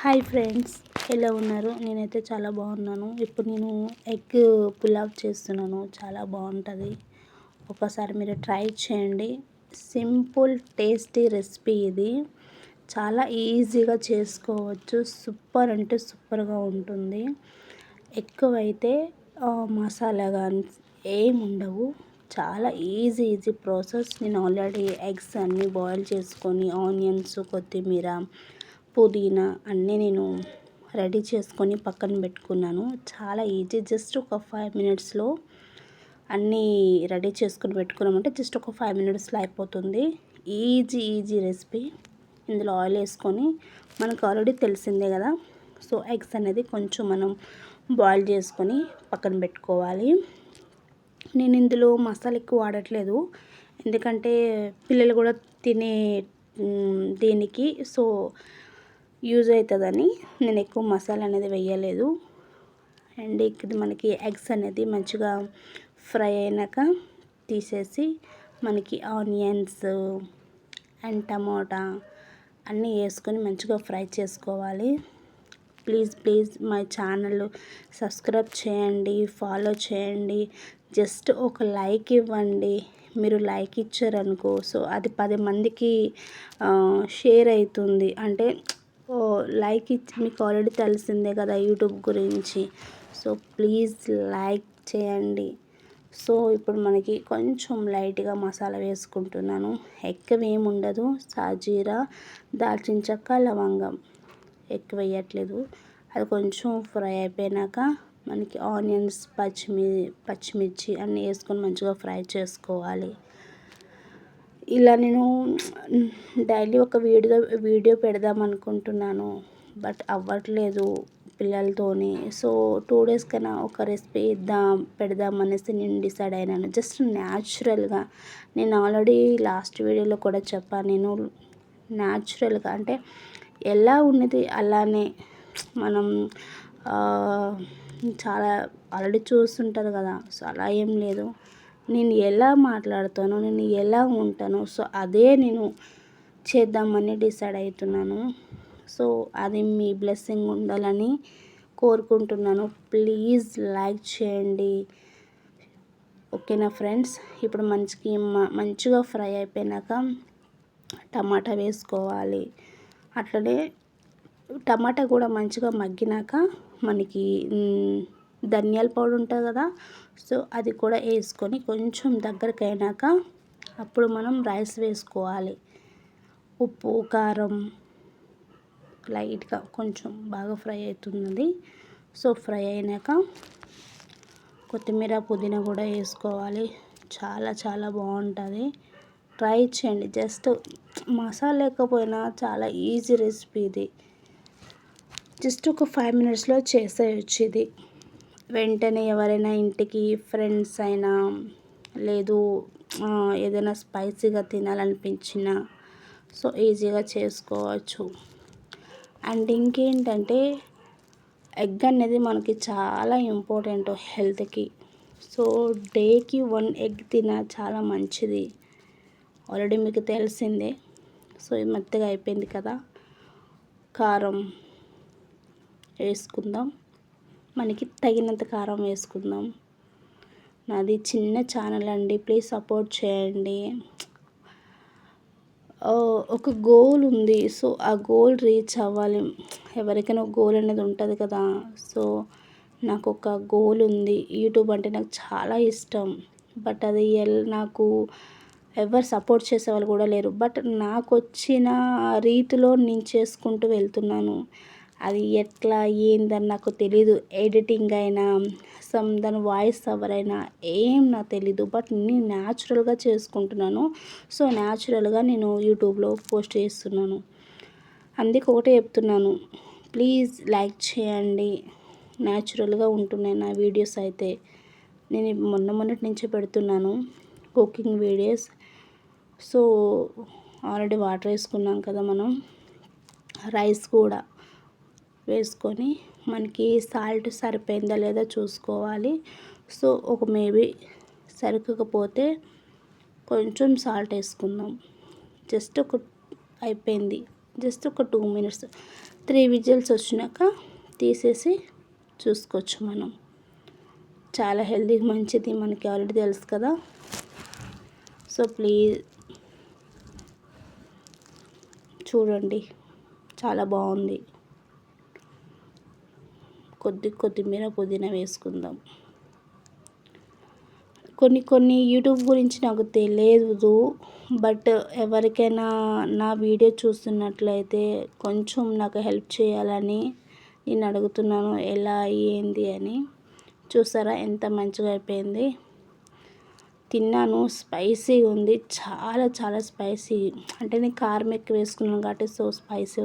Hi friends ఎలా ఉన్నారు? నేనైతే చాలా బాగున్నాను. ఇప్పుడు నేను ఎగ్ పులావ్ చేస్తున్నాను. చాలా బాగుంటుంది. ఒకసారి మీరు ట్రై చేయండి. సింపుల్ టేస్టీ రెసిపీ ఇది. చాలా ఈజీగా చేసుకోవచ్చు. సూపర్ అంటే సూపర్గా ఉంటుంది. ఎక్కువైతే మసాలా కానీ ఏమి ఉండవు చాలా ఈజీ ఈజీ ప్రాసెస్. నేను ఆల్రెడీ ఎగ్స్ అన్నీ బాయిల్ చేసుకొని ఆనియన్స్ కొత్తిమీర పుదీనా అన్నీ నేను రెడీ చేసుకొని పక్కన పెట్టుకున్నాను. చాలా ఈజీ. జస్ట్ ఒక ఫైవ్ మినిట్స్లో అన్నీ రెడీ చేసుకొని పెట్టుకున్నామంటే జస్ట్ ఒక ఫైవ్ మినిట్స్లో అయిపోతుంది. Easy easy recipe. ఇందులో ఆయిల్ వేసుకొని మనకు ఆల్రెడీ తెలిసిందే కదా. సో ఎగ్స్ అనేది కొంచెం మనం బాయిల్ చేసుకొని పక్కన పెట్టుకోవాలి. నేను ఇందులో మసాలా ఎక్కువ వాడట్లేదు. ఎందుకంటే పిల్లలు కూడా తినే దీనికి. సో యూజ్ అవుతుందని నేను ఎక్కువ మసాలా అనేది వేయలేదు. అండ్ ఇక్కడ మనకి ఎగ్స్ అనేది మంచిగా ఫ్రై అయినాక తీసేసి మనకి ఆనియన్స్ అండ్ టమోటా అన్నీ వేసుకొని మంచిగా ఫ్రై చేసుకోవాలి. ప్లీజ్ ప్లీజ్ మా ఛానల్ సబ్స్క్రైబ్ చేయండి ఫాలో చేయండి. జస్ట్ ఒక లైక్ ఇవ్వండి. మీరు లైక్ ఇచ్చారనుకో సో అది పది మందికి షేర్ అవుతుంది. అంటే ఓ లైక్ ఇచ్చి మీకు ఆల్రెడీ తెలిసిందే కదా యూట్యూబ్ గురించి. సో ప్లీజ్ లైక్ చేయండి. సో ఇప్పుడు మనకి కొంచెం లైట్గా మసాలా వేసుకుంటున్నాను. ఎక్కువ ఏమి ఉండదు. సాజీరా దాల్చిన చెక్క లవంగం. ఎక్కువ వేయట్లేదు. అది కొంచెం ఫ్రై అయిపోయినాక మనకి ఆనియన్స్ పచ్చిమి పచ్చిమిర్చి అన్నీ వేసుకొని మంచిగా ఫ్రై చేసుకోవాలి. ఇలా నేను డైలీ ఒక వీడియో వీడియో పెడదాం అనుకుంటున్నాను. బట్ అవ్వట్లేదు పిల్లలతోని. సో టూ డేస్ కన్నా ఒక రెసిపీ ఇద్దాం పెడదాం అనేసి నేను డిసైడ్ అయినాను. జస్ట్ న్యాచురల్గా నేను ఆల్రెడీ లాస్ట్ వీడియోలో కూడా చెప్పాను నేను న్యాచురల్గా అంటే ఎలా ఉన్నది అలానే మనం చాలా ఆల్రెడీ చూస్తుంటారు కదా. సో అలా ఏం లేదు. నేను ఎలా మాట్లాడతాను నేను ఎలా ఉంటానో సో అదే నేను చేద్దామని డిసైడ్ అవుతున్నాను సో అది మీ బ్లెస్సింగ్ ఉండాలని కోరుకుంటున్నాను. ప్లీజ్ లైక్ చేయండి. ఓకేనా ఫ్రెండ్స్? ఇప్పుడు మంచికి మంచిగా ఫ్రై అయిపోయినాక టమాటా వేసుకోవాలి. అట్లనే టమాటా కూడా మంచిగా మగ్గినాక మనకి ధనియాల పౌడర్ ఉంటుంది కదా సో అది కూడా వేసుకొని కొంచెం దగ్గరికి అయినాక అప్పుడు మనం రైస్ వేసుకోవాలి. ఉప్పు కారం లైట్గా కొంచెం బాగా ఫ్రై అవుతుంది సో ఫ్రై అయినాక కొత్తిమీర పుదీనా కూడా వేసుకోవాలి. చాలా చాలా బాగుంటుంది. ట్రై చేయండి. జస్ట్ మసాలా లేకపోయినా చాలా ఈజీ రెసిపీ ఇది. జస్ట్ ఒక ఫైవ్ మినిట్స్లో చేసేయచ్చు ఇది. వెంటనే ఎవరైనా ఇంటికి ఫ్రెండ్స్ అయినా లేదు ఏదైనా స్పైసీగా తినాలనిపించినా సో ఈజీగా చేసుకోవచ్చు. అండ్ ఇంకేంటంటే ఎగ్ అనేది మనకి చాలా ఇంపార్టెంట్ హెల్త్కి. సో డేకి వన్ ఎగ్ తిన చాలా మంచిది. ఆల్రెడీ మీకు తెలిసిందే. సో ఇది మెత్తగా అయిపోయింది కదా. కారం వేసుకుందాం. మనకి తగినంత కారం వేసుకుందాం. నాది చిన్న ఛానల్ అండి ప్లీజ్ సపోర్ట్ చేయండి. ఒక గోల్ ఉంది సో ఆ గోల్ రీచ్ అవ్వాలి. ఎవరికైనా గోల్ అనేది ఉంటుంది కదా సో నాకు ఒక గోల్ ఉంది. యూట్యూబ్ అంటే నాకు చాలా ఇష్టం బట్ అది ఎల్ నాకు ఎవరు సపోర్ట్ చేసే వాళ్ళు కూడా లేరు. బట్ నాకు వచ్చిన రీతిలో నేను చేసుకుంటూ వెళ్తున్నాను. అది ఎట్లా ఏందని నాకు తెలీదు. ఎడిటింగ్ అయినా సమ్ దాని వాయిస్ ఎవరైనా ఏం నాకు తెలీదు. బట్ నేను న్యాచురల్గా చేసుకుంటున్నాను. సో న్యాచురల్గా నేను యూట్యూబ్లో పోస్ట్ చేస్తున్నాను. అందుకు ఒకటే చెప్తున్నాను. ప్లీజ్ లైక్ చేయండి. న్యాచురల్గా ఉంటున్నాయి నా వీడియోస్ అయితే. నేను మొన్న మొన్నటి నుంచే పెడుతున్నాను. Cooking videos. So already water వేసుకున్నాం కదా మనం. రైస్ కూడా. వేసుకొని మనకి సాల్ట్ సరిపోయిందా లేదా చూసుకోవాలి. సో ఒక మేబీ సరిపోకపోతే కొంచెం సాల్ట్ వేసుకుందాం. జస్ట్ ఒక అయిపోయింది. జస్ట్ ఒక టూ మినిట్స్ త్రీ విజిల్స్ వచ్చినాక తీసేసి చూసుకోవచ్చు మనం. చాలా హెల్తీ మంచిది మనకి ఆల్రెడీ తెలుసు కదా. సో ప్లీజ్ చూడండి. చాలా బాగుంది. కొద్ది కొత్తిమీర పుదీనా వేసుకుందాం. కొన్ని కొన్ని యూట్యూబ్ గురించి నాకు తెలియదు బట్ ఎవరికైనా నా వీడియో చూస్తున్నట్లయితే కొంచెం నాకు హెల్ప్ చేయాలని నేను అడుగుతున్నాను ఎలా ఏంది అని. చూసారా ఎంత మంచిగా అయిపోయింది? తిన్నాను స్పైసీ ఉంది చాలా చాలా స్పైసీ. అంటే నేను కారం ఎక్కువ వేసుకున్నాను కాబట్టి సో స్పైసీ